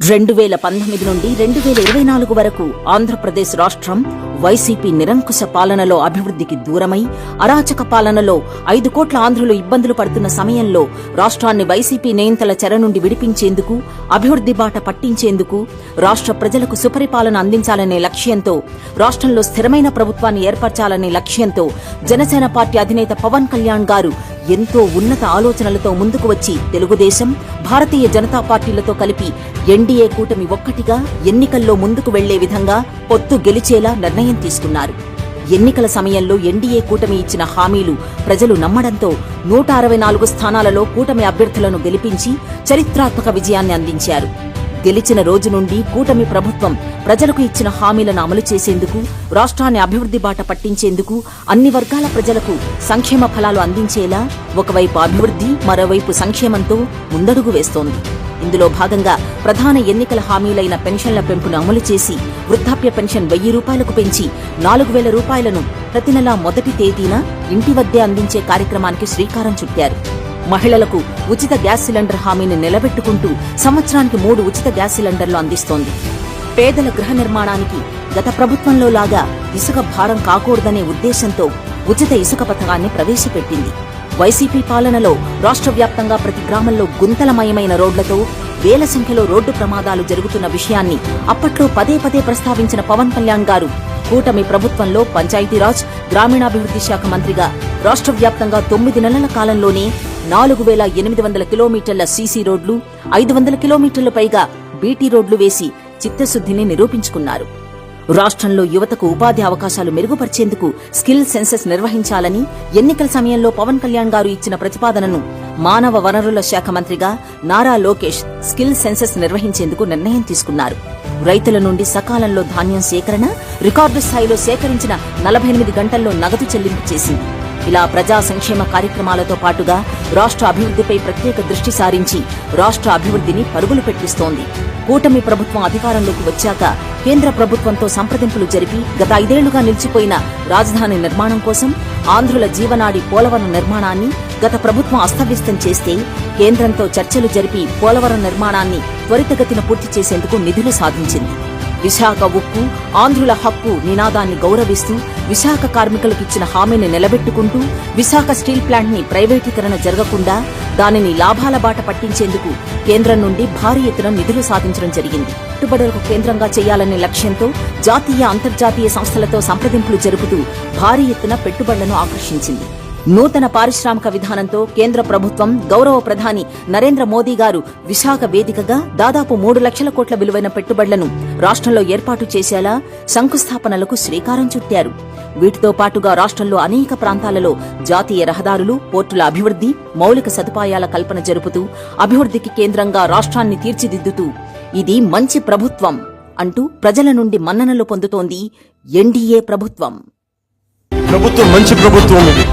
రెండు వేల పంతొమ్మిది నుండి రెండు వేల ఇరవై నాలుగు వరకు ఆంధ్రప్రదేశ్ రాష్ట్రం వైసీపీ నిరంకుశ పాలనలో అభివృద్ధికి దూరమై అరాచక పాలనలో ఐదు కోట్ల ఆంధ్రులు ఇబ్బందులు పడుతున్న సమయంలో రాష్ట్రాన్ని వైసీపీ నేంతల చెర నుండి విడిపించేందుకు అభివృద్ధి బాట పట్టించేందుకు రాష్ట్ర ప్రజలకు సుపరిపాలన అందించాలనే లక్ష్యంతో రాష్ట్రంలో స్థిరమైన ప్రభుత్వాన్ని ఏర్పరచాలనే లక్ష్యంతో జనసేన పార్టీ అధినేత పవన్ కళ్యాణ్ గారు ఎంతో ఉన్నత ఆలోచనలతో ముందుకు వచ్చి తెలుగుదేశం భారతీయ జనతా పార్టీలతో కలిపి ఎన్డీఏ కూటమి ఒక్కటిగా ఎన్నికల్లో ముందుకు వెళ్ళే విధంగా పొత్తు గెలిచేలా నిర్ణయం తీసుకున్నారు. ఎన్నికల సమయంలో ఎన్డీఏ కూటమి ఇచ్చిన హామీలు ప్రజలు నమ్మడంతో నూట అరవై నాలుగు స్థానాలలో కూటమి అభ్యర్థులను గెలిపించి చరిత్రాత్మక విజయాన్ని అందించారు. గెలిచిన రోజు నుండి కూటమి ప్రభుత్వం ప్రజలకు ఇచ్చిన హామీలను అమలు చేసేందుకు రాష్ట్రాన్ని అభివృద్ధి బాట పట్టించేందుకు అన్ని వర్గాల ప్రజలకు సంక్షేమ ఫలాలు అందించేలా ఒకవైపు అభివృద్ధి మరోవైపు సంక్షేమంతో ముందడుగు వేస్తోంది. ఇందులో భాగంగా ప్రధాన ఎన్నికల హామీలైన పెన్షన్ల పెంపును అమలు చేసి వృద్ధాప్య పెన్షన్ వెయ్యి రూపాయలకు పెంచి నాలుగు వేల రూపాయలను ప్రతి నెలా మొదటి తేదీన ఇంటి వద్దే అందించే కార్యక్రమానికి శ్రీకారం చుట్టారు. మహిళలకు ఉచిత గ్యాస్ సిలిండర్ హామీని నిలబెట్టుకుంటూ సంవత్సరానికి మూడు ఉచిత గ్యాస్ సిలిండర్లు అందిస్తోంది. పేదల గృహ నిర్మాణానికి గత ప్రభుత్వంలో లాగా ఇసుక భారం కాకూడదనే ఉద్దేశంతో ఉచిత ఇసుక పథకాన్ని ప్రవేశపెట్టింది. వైసీపీ పాలనలో రాష్ట్ర వ్యాప్తంగా ప్రతి గ్రామంలో గుంతలమయమైన రోడ్లతో వేల సంఖ్యలో రోడ్డు ప్రమాదాలు జరుగుతున్న విషయాన్ని అప్పట్లో పదే పదే ప్రస్తావించిన పవన్ కళ్యాణ్ గారు కూటమి ప్రభుత్వంలో పంచాయతీరాజ్ గ్రామీణాభివృద్ధి శాఖ మంత్రిగా రాష్ట్ర వ్యాప్తంగా తొమ్మిది నెలల కాలంలోనే నాలుగు వేల ఎనిమిది వందల కిలోమీటర్ల సీసీ రోడ్లు ఐదు వందల కిలోమీటర్ల పైగా బీటీ రోడ్లు వేసి చిత్తశుద్ధిని నిరూపించుకున్నారు. రాష్ట్రంలో యువతకు ఉపాధి అవకాశాలు మెరుగుపరిచేందుకు స్కిల్ సెన్సెస్ నిర్వహించాలని ఎన్నికల సమయంలో పవన్ కళ్యాణ్ గారు ఇచ్చిన ప్రతిపాదనను మానవ వనరుల శాఖ మంత్రిగా నారా లోకేష్ స్కిల్ సెన్సెస్ నిర్వహించేందుకు నిర్ణయం తీసుకున్నారు. రైతుల నుండి సకాలంలో ధాన్యం సేకరణ రికార్డు స్థాయిలో సేకరించిన నలభై ఎనిమిది గంటల్లో నగదు చెల్లింపు చేసింది. ఇలా ప్రజా సంక్షేమ కార్యక్రమాలతో పాటుగా రాష్ట్ర అభివృద్ధిపై ప్రత్యేక దృష్టి సారించి రాష్ట్ర అభివృద్ధిని పరుగులు పెట్టిస్తోంది. కూటమి ప్రభుత్వం అధికారంలోకి వచ్చాక కేంద్ర ప్రభుత్వంతో సంప్రదింపులు జరిపి గత ఐదేళ్ళుగా నిలిచిపోయిన రాజధాని నిర్మాణం కోసం ఆంధ్రుల జీవనాడి పోలవరం నిర్మాణాన్ని గత ప్రభుత్వం అస్తవ్యస్తం చేస్తే కేంద్రంతో చర్చలు జరిపి పోలవరం నిర్మాణాన్ని త్వరితగతిన పూర్తి చేసేందుకు నిధులు సాధించింది. విశాఖ ఉక్కు ఆంధ్రుల హక్కు నినాదాన్ని గౌరవిస్తూ విశాఖ కార్మికులకు ఇచ్చిన హామీని నిలబెట్టుకుంటూ విశాఖ స్టీల్ ప్లాంట్ని ప్రైవేటీకరణ జరగకుండా దానిని లాభాల బాట పట్టించేందుకు కేంద్రం నుండి భారీ ఎత్తున నిధులు సాధించడం జరిగింది. పెట్టుబడులకు కేంద్రంగా చేయాలనే లక్ష్యంతో జాతీయ అంతర్జాతీయ సంస్థలతో సంప్రదింపులు జరుపుతూ భారీ ఎత్తున పెట్టుబడులను ఆకర్షించింది. నూతన పారిశ్రామిక విధానంతో కేంద్ర ప్రభుత్వం గౌరవ ప్రధాని నరేంద్ర మోదీ గారు విశాఖ వేదికగా దాదాపు మూడు లక్షల కోట్ల విలువైన పెట్టుబడులను రాష్ట్రంలో ఏర్పాటు చేసేలా శంకుస్థాపనలకు శ్రీకారం చుట్టారు. వీటితో పాటుగా రాష్ట్రంలో అనేక ప్రాంతాలలో జాతీయ రహదారులు పోర్టుల అభివృద్ధి మౌలిక సదుపాయాల కల్పన జరుపుతూ అభివృద్ధికి కేంద్రంగా రాష్ట్రాన్ని తీర్చిదిద్దుతూ ఇది మంచి ప్రభుత్వం అంటూ ప్రజల నుండి మన్ననలు పొందుతోంది ఎన్డీఏ ప్రభుత్వం. ప్రభుత్వం మంచి ప్రభుత్వం ఇది.